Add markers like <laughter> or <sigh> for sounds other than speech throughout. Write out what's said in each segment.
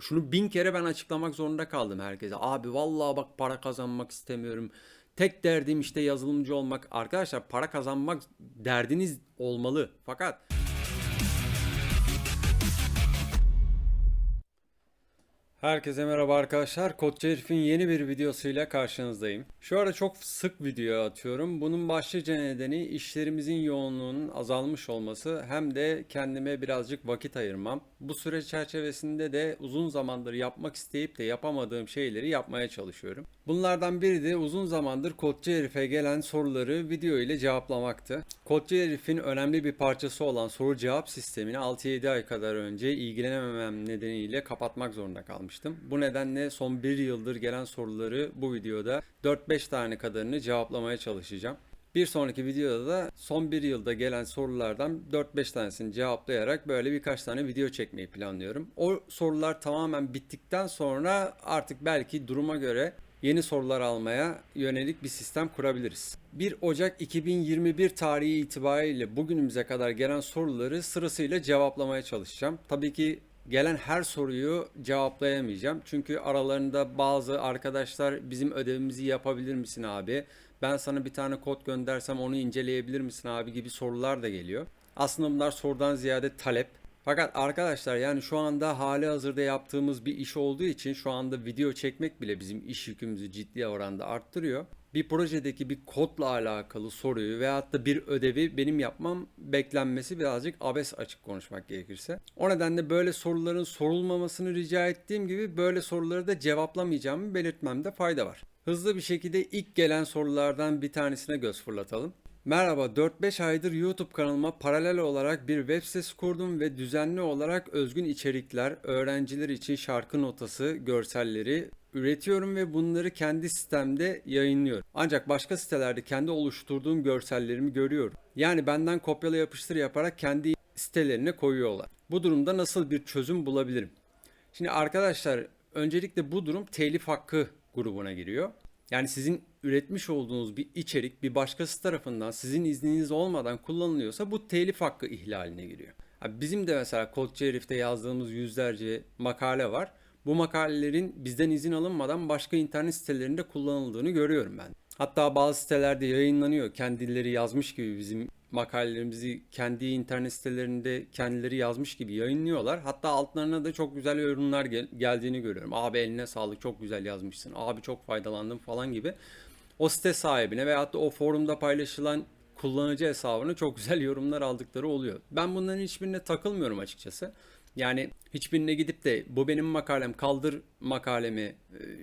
şunu bin kere ben açıklamak zorunda kaldım herkese. Abi vallahi bak para kazanmak istemiyorum. Tek derdim işte yazılımcı olmak. Arkadaşlar para kazanmak derdiniz olmalı. Fakat Herkese merhaba arkadaşlar. Kodcu Herif'in yeni bir videosuyla karşınızdayım. Şu ara çok sık video atıyorum. Bunun başlıca nedeni işlerimizin yoğunluğunun azalmış olması hem de kendime birazcık vakit ayırmam. Bu süreç çerçevesinde de uzun zamandır yapmak isteyip de yapamadığım şeyleri yapmaya çalışıyorum. Bunlardan biri de uzun zamandır Kodcu Herif'e gelen soruları video ile cevaplamaktı. Kodcu Herif'in önemli bir parçası olan soru cevap sistemini 6-7 ay kadar önce ilgilenememem nedeniyle kapatmak zorunda kalmıştım. Bu nedenle son bir yıldır gelen soruları bu videoda 4-5 tane kadarını cevaplamaya çalışacağım. Bir sonraki videoda da son bir yılda gelen sorulardan 4-5 tanesini cevaplayarak böyle birkaç tane video çekmeyi planlıyorum. O sorular tamamen bittikten sonra artık belki duruma göre yeni sorular almaya yönelik bir sistem kurabiliriz. 1 Ocak 2021 tarihi itibariyle bugünümüze kadar gelen soruları sırasıyla cevaplamaya çalışacağım. Tabii ki gelen her soruyu cevaplayamayacağım. Çünkü aralarında bazı arkadaşlar bizim ödevimizi yapabilir misin abi? Ben sana bir tane kod göndersem onu inceleyebilir misin abi gibi sorular da geliyor. Aslında bunlar sorudan ziyade talep. Fakat arkadaşlar yani şu anda hali hazırda yaptığımız bir iş olduğu için şu anda video çekmek bile bizim iş yükümüzü ciddi oranda arttırıyor. Bir projedeki bir kodla alakalı soruyu veyahut da bir ödevi benim yapmam beklenmesi birazcık abes açık konuşmak gerekirse. O nedenle böyle soruların sorulmamasını rica ettiğim gibi böyle soruları da cevaplamayacağımı belirtmemde fayda var. Hızlı bir şekilde ilk gelen sorulardan bir tanesine göz fırlatalım. Merhaba 4-5 aydır YouTube kanalıma paralel olarak bir web sitesi kurdum ve düzenli olarak özgün içerikler, öğrenciler için şarkı notası, görselleri üretiyorum ve bunları kendi sitemde yayınlıyorum. Ancak başka sitelerde kendi oluşturduğum görsellerimi görüyorum. Yani benden kopyala yapıştır yaparak kendi sitelerine koyuyorlar. Bu durumda nasıl bir çözüm bulabilirim? Şimdi arkadaşlar öncelikle bu durum telif hakkı grubuna giriyor. Yani sizin üretmiş olduğunuz bir içerik bir başkası tarafından sizin izniniz olmadan kullanılıyorsa bu telif hakkı ihlaline giriyor. Bizim de mesela Herif'te yazdığımız yüzlerce makale var. Bu makalelerin bizden izin alınmadan başka internet sitelerinde kullanıldığını görüyorum ben. Hatta bazı sitelerde yayınlanıyor. Kendileri yazmış gibi bizim makalelerimizi kendi internet sitelerinde kendileri yazmış gibi yayınlıyorlar. Hatta altlarına da çok güzel yorumlar gel- geldiğini görüyorum. Abi eline sağlık çok güzel yazmışsın. Abi çok faydalandım falan gibi. O site sahibine veyahut da o forumda paylaşılan kullanıcı hesabına çok güzel <laughs> yorumlar aldıkları oluyor. Ben bunların hiçbirine takılmıyorum açıkçası. Yani hiçbirine gidip de bu benim makalem kaldır makalemi e,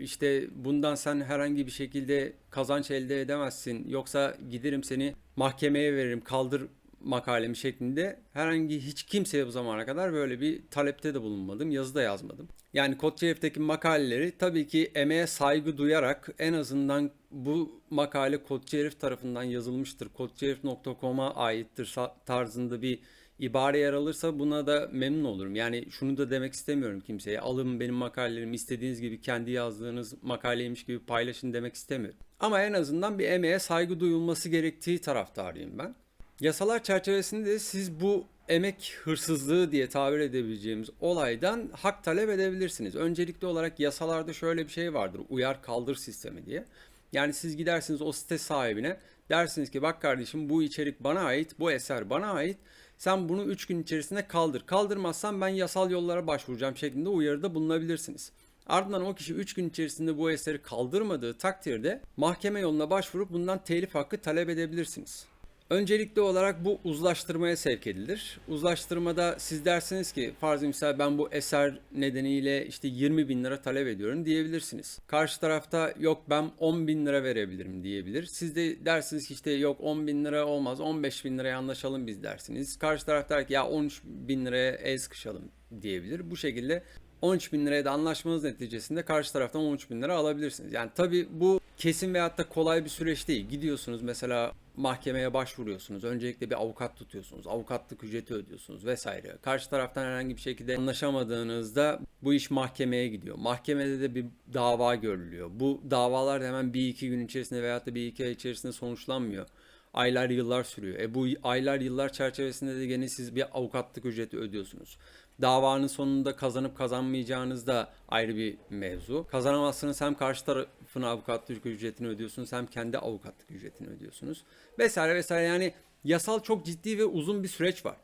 işte bundan sen herhangi bir şekilde kazanç elde edemezsin yoksa giderim seni mahkemeye veririm kaldır makalemi şeklinde herhangi hiç kimseye bu zamana kadar böyle bir talepte de bulunmadım, yazı da yazmadım. Yani Kodçerif'teki makaleleri tabii ki emeğe saygı duyarak en azından bu makale Kodçerif tarafından yazılmıştır, kodçerif.com'a aittir tarzında bir ibare yer alırsa buna da memnun olurum. Yani şunu da demek istemiyorum kimseye. Alın benim makalelerimi istediğiniz gibi kendi yazdığınız makaleymiş gibi paylaşın demek istemiyorum. Ama en azından bir emeğe saygı duyulması gerektiği taraftarıyım ben. Yasalar çerçevesinde de siz bu emek hırsızlığı diye tabir edebileceğimiz olaydan hak talep edebilirsiniz. Öncelikli olarak yasalarda şöyle bir şey vardır. Uyar kaldır sistemi diye. Yani siz gidersiniz o site sahibine dersiniz ki bak kardeşim bu içerik bana ait, bu eser bana ait. Sen bunu 3 gün içerisinde kaldır. Kaldırmazsan ben yasal yollara başvuracağım şeklinde uyarıda bulunabilirsiniz. Ardından o kişi 3 gün içerisinde bu eseri kaldırmadığı takdirde mahkeme yoluna başvurup bundan telif hakkı talep edebilirsiniz. Öncelikli olarak bu uzlaştırmaya sevk edilir. Uzlaştırmada siz dersiniz ki farz misal ben bu eser nedeniyle işte 20 bin lira talep ediyorum diyebilirsiniz. Karşı tarafta yok ben 10 bin lira verebilirim diyebilir. Siz de dersiniz ki işte yok 10 bin lira olmaz 15 bin liraya anlaşalım biz dersiniz. Karşı taraf der ki ya 13 bin liraya el sıkışalım diyebilir. Bu şekilde 13 bin liraya da anlaşmanız neticesinde karşı taraftan 13 bin lira alabilirsiniz. Yani tabi bu kesin veyahut da kolay bir süreç değil. Gidiyorsunuz mesela mahkemeye başvuruyorsunuz. Öncelikle bir avukat tutuyorsunuz. Avukatlık ücreti ödüyorsunuz vesaire. Karşı taraftan herhangi bir şekilde anlaşamadığınızda bu iş mahkemeye gidiyor. Mahkemede de bir dava görülüyor. Bu davalar da hemen bir iki gün içerisinde veyahut da bir iki ay içerisinde sonuçlanmıyor aylar yıllar sürüyor. E bu aylar yıllar çerçevesinde de gene siz bir avukatlık ücreti ödüyorsunuz. Davanın sonunda kazanıp kazanmayacağınız da ayrı bir mevzu. Kazanamazsınız hem karşı tarafın avukatlık ücretini ödüyorsunuz hem kendi avukatlık ücretini ödüyorsunuz. Vesaire vesaire yani yasal çok ciddi ve uzun bir süreç var.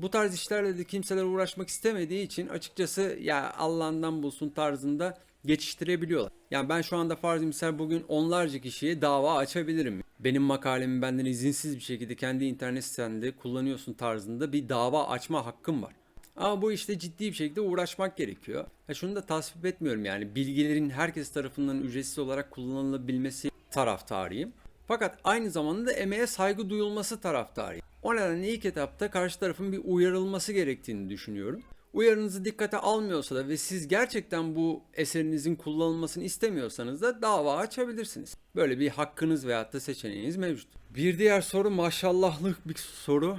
Bu tarz işlerle de kimseler uğraşmak istemediği için açıkçası ya Allah'ından bulsun tarzında geçiştirebiliyorlar. Yani ben şu anda farz misal bugün onlarca kişiye dava açabilirim. Benim makalemi benden izinsiz bir şekilde kendi internet sitende kullanıyorsun tarzında bir dava açma hakkım var. Ama bu işte ciddi bir şekilde uğraşmak gerekiyor. Ha şunu da tasvip etmiyorum yani bilgilerin herkes tarafından ücretsiz olarak kullanılabilmesi taraftarıyım. Fakat aynı zamanda da emeğe saygı duyulması taraftarıyım. O nedenle ilk etapta karşı tarafın bir uyarılması gerektiğini düşünüyorum. Uyarınızı dikkate almıyorsa da ve siz gerçekten bu eserinizin kullanılmasını istemiyorsanız da dava açabilirsiniz. Böyle bir hakkınız veyahut da seçeneğiniz mevcut. Bir diğer soru maşallahlık bir soru.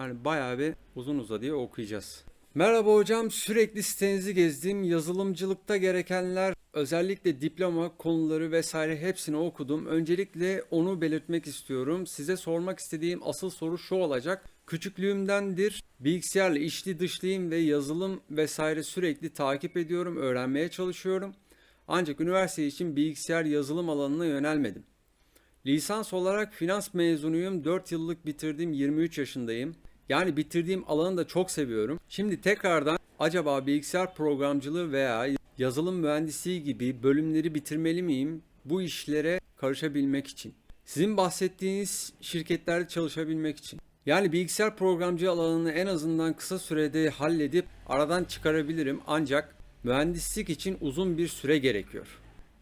Yani bayağı bir uzun uzadıya okuyacağız. Merhaba hocam, sürekli sitenizi gezdim. Yazılımcılıkta gerekenler, özellikle diploma konuları vesaire hepsini okudum. Öncelikle onu belirtmek istiyorum. Size sormak istediğim asıl soru şu olacak. Küçüklüğümdendir bilgisayarla içli dışlıyım ve yazılım vesaire sürekli takip ediyorum, öğrenmeye çalışıyorum. Ancak üniversite için bilgisayar yazılım alanına yönelmedim. Lisans olarak finans mezunuyum. 4 yıllık bitirdim. 23 yaşındayım. Yani bitirdiğim alanı da çok seviyorum. Şimdi tekrardan acaba bilgisayar programcılığı veya yazılım mühendisliği gibi bölümleri bitirmeli miyim bu işlere karışabilmek için? Sizin bahsettiğiniz şirketlerde çalışabilmek için. Yani bilgisayar programcı alanını en azından kısa sürede halledip aradan çıkarabilirim ancak mühendislik için uzun bir süre gerekiyor.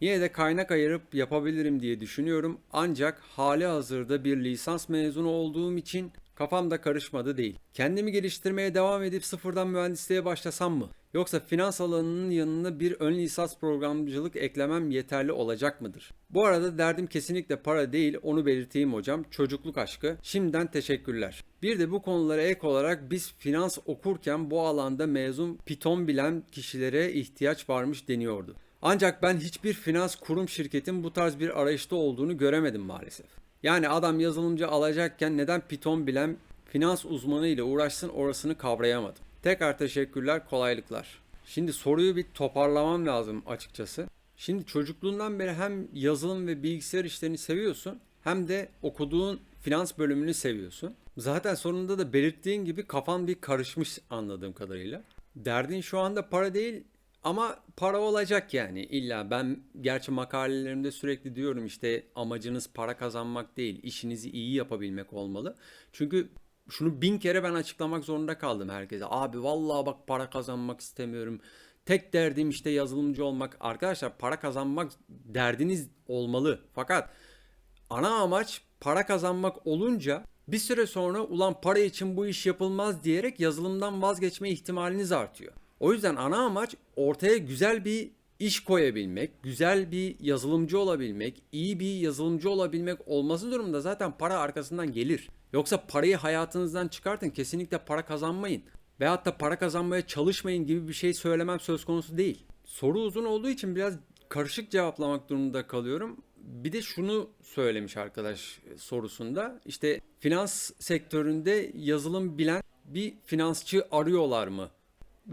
Yine de kaynak ayırıp yapabilirim diye düşünüyorum ancak hali hazırda bir lisans mezunu olduğum için kafamda karışmadı değil. Kendimi geliştirmeye devam edip sıfırdan mühendisliğe başlasam mı? Yoksa finans alanının yanına bir ön lisans programcılık eklemem yeterli olacak mıdır? Bu arada derdim kesinlikle para değil onu belirteyim hocam. Çocukluk aşkı. Şimdiden teşekkürler. Bir de bu konulara ek olarak biz finans okurken bu alanda mezun Python bilen kişilere ihtiyaç varmış deniyordu. Ancak ben hiçbir finans kurum şirketin bu tarz bir arayışta olduğunu göremedim maalesef. Yani adam yazılımcı alacakken neden Python bilen finans uzmanı ile uğraşsın orasını kavrayamadım. Tekrar teşekkürler, kolaylıklar. Şimdi soruyu bir toparlamam lazım açıkçası. Şimdi çocukluğundan beri hem yazılım ve bilgisayar işlerini seviyorsun hem de okuduğun finans bölümünü seviyorsun. Zaten sonunda da belirttiğin gibi kafan bir karışmış anladığım kadarıyla. Derdin şu anda para değil ama para olacak yani illa ben gerçi makalelerimde sürekli diyorum işte amacınız para kazanmak değil işinizi iyi yapabilmek olmalı. Çünkü şunu bin kere ben açıklamak zorunda kaldım herkese. Abi vallahi bak para kazanmak istemiyorum. Tek derdim işte yazılımcı olmak. Arkadaşlar para kazanmak derdiniz olmalı. Fakat ana amaç para kazanmak olunca bir süre sonra ulan para için bu iş yapılmaz diyerek yazılımdan vazgeçme ihtimaliniz artıyor. O yüzden ana amaç ortaya güzel bir iş koyabilmek, güzel bir yazılımcı olabilmek, iyi bir yazılımcı olabilmek olması durumunda zaten para arkasından gelir. Yoksa parayı hayatınızdan çıkartın, kesinlikle para kazanmayın. Veyahut da para kazanmaya çalışmayın gibi bir şey söylemem söz konusu değil. Soru uzun olduğu için biraz karışık cevaplamak durumunda kalıyorum. Bir de şunu söylemiş arkadaş sorusunda. İşte finans sektöründe yazılım bilen bir finansçı arıyorlar mı?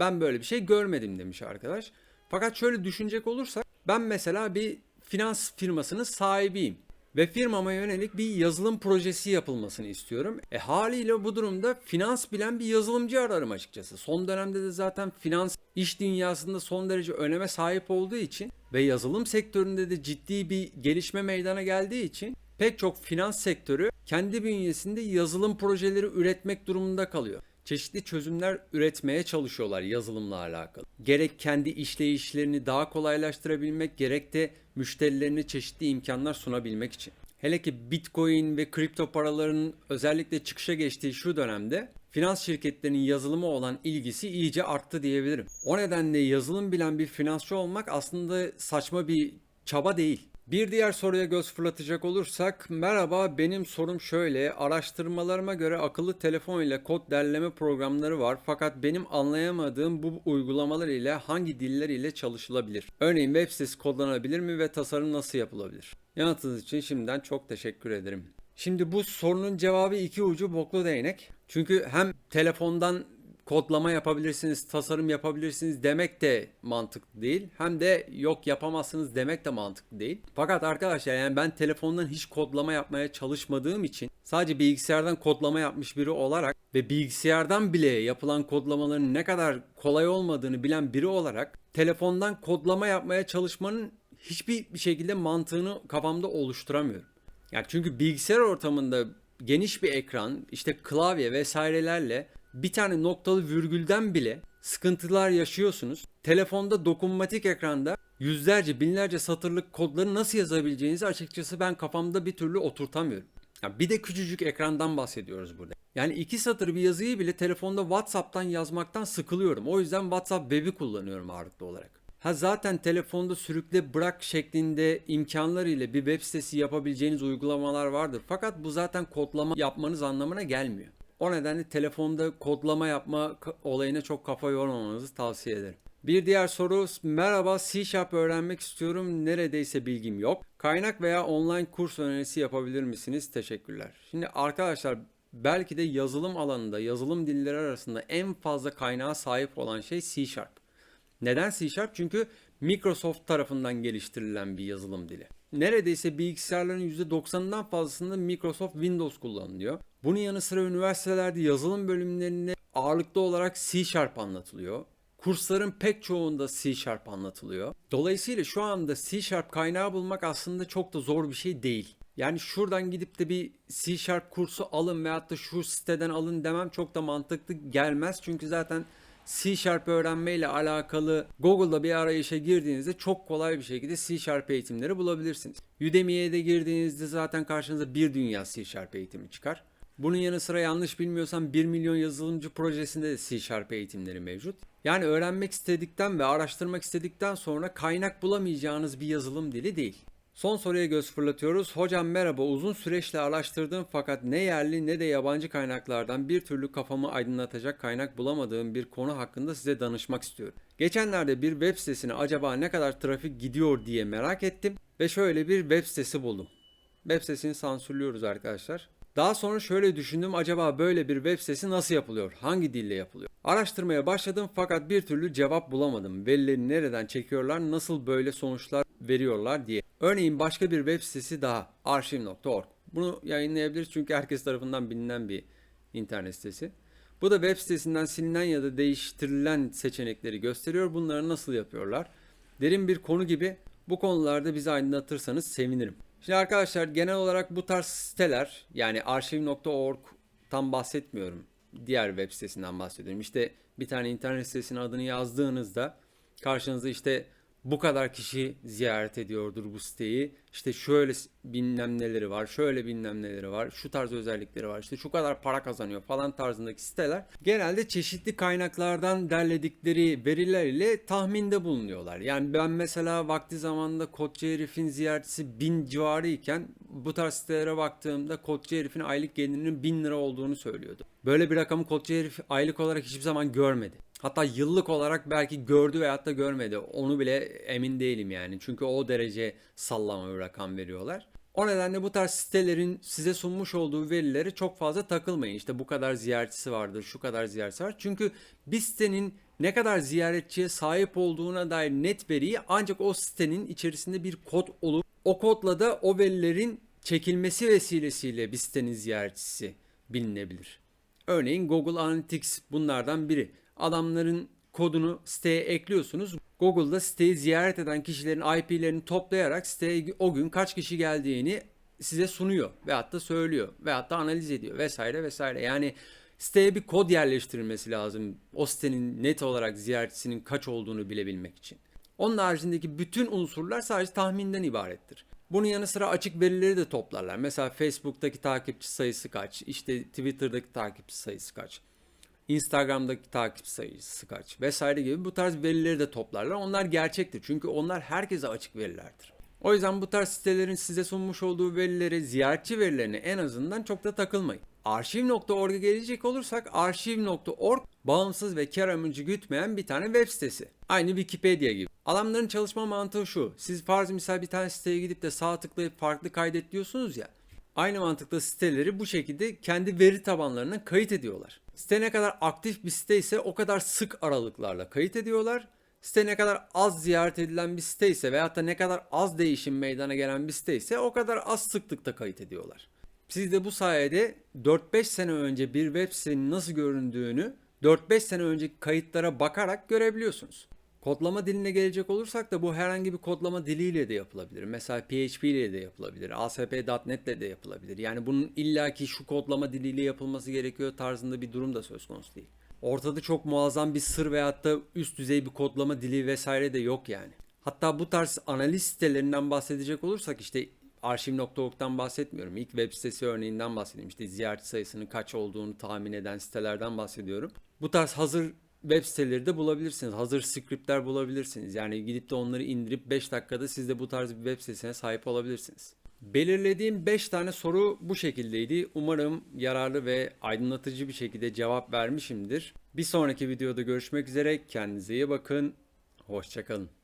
Ben böyle bir şey görmedim demiş arkadaş. Fakat şöyle düşünecek olursak ben mesela bir finans firmasının sahibiyim ve firmama yönelik bir yazılım projesi yapılmasını istiyorum. E haliyle bu durumda finans bilen bir yazılımcı ararım açıkçası. Son dönemde de zaten finans iş dünyasında son derece öneme sahip olduğu için ve yazılım sektöründe de ciddi bir gelişme meydana geldiği için pek çok finans sektörü kendi bünyesinde yazılım projeleri üretmek durumunda kalıyor çeşitli çözümler üretmeye çalışıyorlar yazılımla alakalı. Gerek kendi işleyişlerini daha kolaylaştırabilmek gerek de müşterilerine çeşitli imkanlar sunabilmek için. Hele ki Bitcoin ve kripto paraların özellikle çıkışa geçtiği şu dönemde finans şirketlerinin yazılıma olan ilgisi iyice arttı diyebilirim. O nedenle yazılım bilen bir finansçı olmak aslında saçma bir çaba değil. Bir diğer soruya göz fırlatacak olursak, merhaba benim sorum şöyle, araştırmalarıma göre akıllı telefon ile kod derleme programları var fakat benim anlayamadığım bu uygulamalar ile hangi diller ile çalışılabilir? Örneğin web sitesi kodlanabilir mi ve tasarım nasıl yapılabilir? Yanıtınız için şimdiden çok teşekkür ederim. Şimdi bu sorunun cevabı iki ucu boklu değnek. Çünkü hem telefondan kodlama yapabilirsiniz, tasarım yapabilirsiniz demek de mantıklı değil. Hem de yok yapamazsınız demek de mantıklı değil. Fakat arkadaşlar yani ben telefondan hiç kodlama yapmaya çalışmadığım için sadece bilgisayardan kodlama yapmış biri olarak ve bilgisayardan bile yapılan kodlamaların ne kadar kolay olmadığını bilen biri olarak telefondan kodlama yapmaya çalışmanın hiçbir bir şekilde mantığını kafamda oluşturamıyorum. Yani çünkü bilgisayar ortamında geniş bir ekran, işte klavye vesairelerle bir tane noktalı virgülden bile sıkıntılar yaşıyorsunuz. Telefonda dokunmatik ekranda yüzlerce, binlerce satırlık kodları nasıl yazabileceğinizi açıkçası ben kafamda bir türlü oturtamıyorum. Ya bir de küçücük ekrandan bahsediyoruz burada. Yani iki satır bir yazıyı bile telefonda WhatsApp'tan yazmaktan sıkılıyorum. O yüzden WhatsApp web'i kullanıyorum ağırlıklı olarak. Ha zaten telefonda sürükle bırak şeklinde imkanlar ile bir web sitesi yapabileceğiniz uygulamalar vardır. Fakat bu zaten kodlama yapmanız anlamına gelmiyor. O nedenle telefonda kodlama yapma olayına çok kafa yormamanızı tavsiye ederim. Bir diğer soru merhaba C Sharp öğrenmek istiyorum neredeyse bilgim yok. Kaynak veya online kurs önerisi yapabilir misiniz? Teşekkürler. Şimdi arkadaşlar belki de yazılım alanında yazılım dilleri arasında en fazla kaynağa sahip olan şey C Sharp. Neden C Sharp? Çünkü Microsoft tarafından geliştirilen bir yazılım dili. Neredeyse bilgisayarların %90'ından fazlasında Microsoft Windows kullanılıyor. Bunun yanı sıra üniversitelerde yazılım bölümlerinde ağırlıklı olarak C Sharp anlatılıyor. Kursların pek çoğunda C Sharp anlatılıyor. Dolayısıyla şu anda C Sharp kaynağı bulmak aslında çok da zor bir şey değil. Yani şuradan gidip de bir C Sharp kursu alın veyahut da şu siteden alın demem çok da mantıklı gelmez. Çünkü zaten C Sharp öğrenmeyle alakalı Google'da bir arayışa girdiğinizde çok kolay bir şekilde C Sharp eğitimleri bulabilirsiniz. Udemy'ye de girdiğinizde zaten karşınıza bir dünya C Sharp eğitimi çıkar. Bunun yanı sıra yanlış bilmiyorsam 1 milyon yazılımcı projesinde de C eğitimleri mevcut. Yani öğrenmek istedikten ve araştırmak istedikten sonra kaynak bulamayacağınız bir yazılım dili değil. Son soruya göz fırlatıyoruz. Hocam merhaba uzun süreçle araştırdım fakat ne yerli ne de yabancı kaynaklardan bir türlü kafamı aydınlatacak kaynak bulamadığım bir konu hakkında size danışmak istiyorum. Geçenlerde bir web sitesine acaba ne kadar trafik gidiyor diye merak ettim ve şöyle bir web sitesi buldum. Web sitesini sansürlüyoruz arkadaşlar. Daha sonra şöyle düşündüm acaba böyle bir web sitesi nasıl yapılıyor? Hangi dille yapılıyor? Araştırmaya başladım fakat bir türlü cevap bulamadım. Verileri nereden çekiyorlar, nasıl böyle sonuçlar veriyorlar diye. Örneğin başka bir web sitesi daha arşiv.org. Bunu yayınlayabiliriz çünkü herkes tarafından bilinen bir internet sitesi. Bu da web sitesinden silinen ya da değiştirilen seçenekleri gösteriyor. Bunları nasıl yapıyorlar? Derin bir konu gibi bu konularda bizi aydınlatırsanız sevinirim. Şimdi arkadaşlar genel olarak bu tarz siteler yani arşiv.org tam bahsetmiyorum. Diğer web sitesinden bahsediyorum. İşte bir tane internet sitesinin adını yazdığınızda karşınıza işte bu kadar kişi ziyaret ediyordur bu siteyi. İşte şöyle bilmem neleri var, şöyle bilmem neleri var, şu tarz özellikleri var, işte şu kadar para kazanıyor falan tarzındaki siteler genelde çeşitli kaynaklardan derledikleri veriler ile tahminde bulunuyorlar. Yani ben mesela vakti zamanında Kodcu Herif'in ziyaretçisi 1000 civarı iken bu tarz sitelere baktığımda Kodcu Herif'in aylık gelirinin 1000 lira olduğunu söylüyordu. Böyle bir rakamı Kodcu Herif aylık olarak hiçbir zaman görmedi. Hatta yıllık olarak belki gördü veyahut da görmedi. Onu bile emin değilim yani. Çünkü o derece sallama bir rakam veriyorlar. O nedenle bu tarz sitelerin size sunmuş olduğu verilere çok fazla takılmayın. İşte bu kadar ziyaretçisi vardır, şu kadar ziyaretçisi var. Çünkü bir sitenin ne kadar ziyaretçiye sahip olduğuna dair net veriyi ancak o sitenin içerisinde bir kod olup o kodla da o verilerin çekilmesi vesilesiyle bir sitenin ziyaretçisi bilinebilir. Örneğin Google Analytics bunlardan biri adamların kodunu siteye ekliyorsunuz. Google'da siteyi ziyaret eden kişilerin IP'lerini toplayarak siteye o gün kaç kişi geldiğini size sunuyor veyahut da söylüyor veyahut da analiz ediyor vesaire vesaire. Yani siteye bir kod yerleştirilmesi lazım o sitenin net olarak ziyaretçisinin kaç olduğunu bilebilmek için. Onun haricindeki bütün unsurlar sadece tahminden ibarettir. Bunun yanı sıra açık verileri de toplarlar. Mesela Facebook'taki takipçi sayısı kaç, işte Twitter'daki takipçi sayısı kaç. Instagram'daki takip sayısı kaç vesaire gibi bu tarz verileri de toplarlar. Onlar gerçektir çünkü onlar herkese açık verilerdir. O yüzden bu tarz sitelerin size sunmuş olduğu verileri, ziyaretçi verilerine en azından çok da takılmayın. Arşiv.org'a gelecek olursak arşiv.org bağımsız ve kar amacı gütmeyen bir tane web sitesi. Aynı Wikipedia gibi. Adamların çalışma mantığı şu. Siz farz misal bir tane siteye gidip de sağ tıklayıp farklı kaydet diyorsunuz ya. Aynı mantıkla siteleri bu şekilde kendi veri tabanlarına kayıt ediyorlar. Site ne kadar aktif bir site ise o kadar sık aralıklarla kayıt ediyorlar. Site ne kadar az ziyaret edilen bir site ise veyahut da ne kadar az değişim meydana gelen bir site ise o kadar az sıklıkta kayıt ediyorlar. Siz de bu sayede 4-5 sene önce bir web sitenin nasıl göründüğünü 4-5 sene önceki kayıtlara bakarak görebiliyorsunuz. Kodlama diline gelecek olursak da bu herhangi bir kodlama diliyle de yapılabilir. Mesela PHP ile de yapılabilir. ASP.NET ile de yapılabilir. Yani bunun illaki şu kodlama diliyle yapılması gerekiyor tarzında bir durum da söz konusu değil. Ortada çok muazzam bir sır veyahut da üst düzey bir kodlama dili vesaire de yok yani. Hatta bu tarz analiz sitelerinden bahsedecek olursak işte arşiv.org'dan bahsetmiyorum. İlk web sitesi örneğinden bahsedeyim. İşte ziyaretçi sayısının kaç olduğunu tahmin eden sitelerden bahsediyorum. Bu tarz hazır web siteleri de bulabilirsiniz. Hazır scriptler bulabilirsiniz. Yani gidip de onları indirip 5 dakikada siz de bu tarz bir web sitesine sahip olabilirsiniz. Belirlediğim 5 tane soru bu şekildeydi. Umarım yararlı ve aydınlatıcı bir şekilde cevap vermişimdir. Bir sonraki videoda görüşmek üzere. Kendinize iyi bakın. Hoşçakalın.